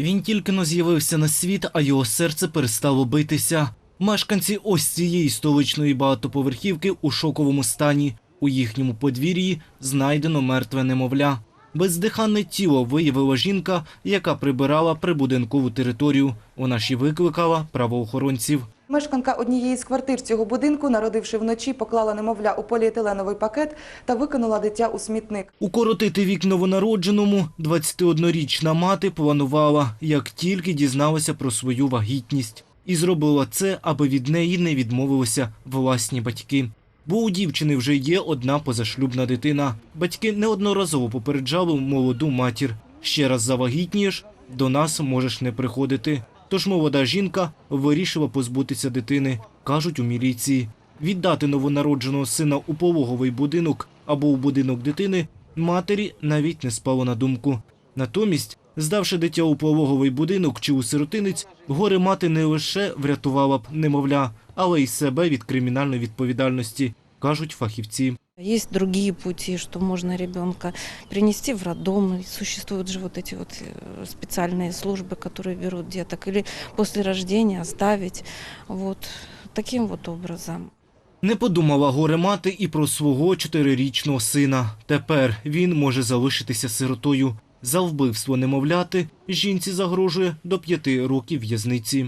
Він тільки но з'явився на світ, а його серце перестало битися. Мешканці ось цієї столичної багатоповерхівки у шоковому стані. У їхньому подвір'ї знайдено мертве немовля. Бездиханне тіло виявила жінка, яка прибирала прибудинкову територію. Вона ж і викликала правоохоронців. Мешканка однієї з квартир цього будинку, народивши вночі, поклала немовля у поліетиленовий пакет та викинула дитя у смітник. Укоротити вік новонародженому 21-річна мати планувала, як тільки дізналася про свою вагітність. І зробила це, аби від неї не відмовилися власні батьки. Бо у дівчини вже є одна позашлюбна дитина. Батьки неодноразово попереджали молоду матір. Ще раз завагітнієш, до нас можеш не приходити. Тож молода жінка вирішила позбутися дитини, кажуть у міліції. Віддати новонародженого сина у пологовий будинок або у будинок дитини матері навіть не спало на думку. Натомість, здавши дитя у пологовий будинок чи у сиротинець, горе мати не лише врятувала б немовля, але й себе від кримінальної відповідальності, кажуть фахівці. Есть другие пути, что можно ребенка принести в роддом. И существуют же вот эти вот э, специальные службы, которые берут деток, или после рождения оставить. Вот таким вот образом. Не подумала горе мати і про свого чотирирічного сина. Тепер він може залишитися сиротою. За вбивство немовляти жінці загрожує до п'яти років в'язниці.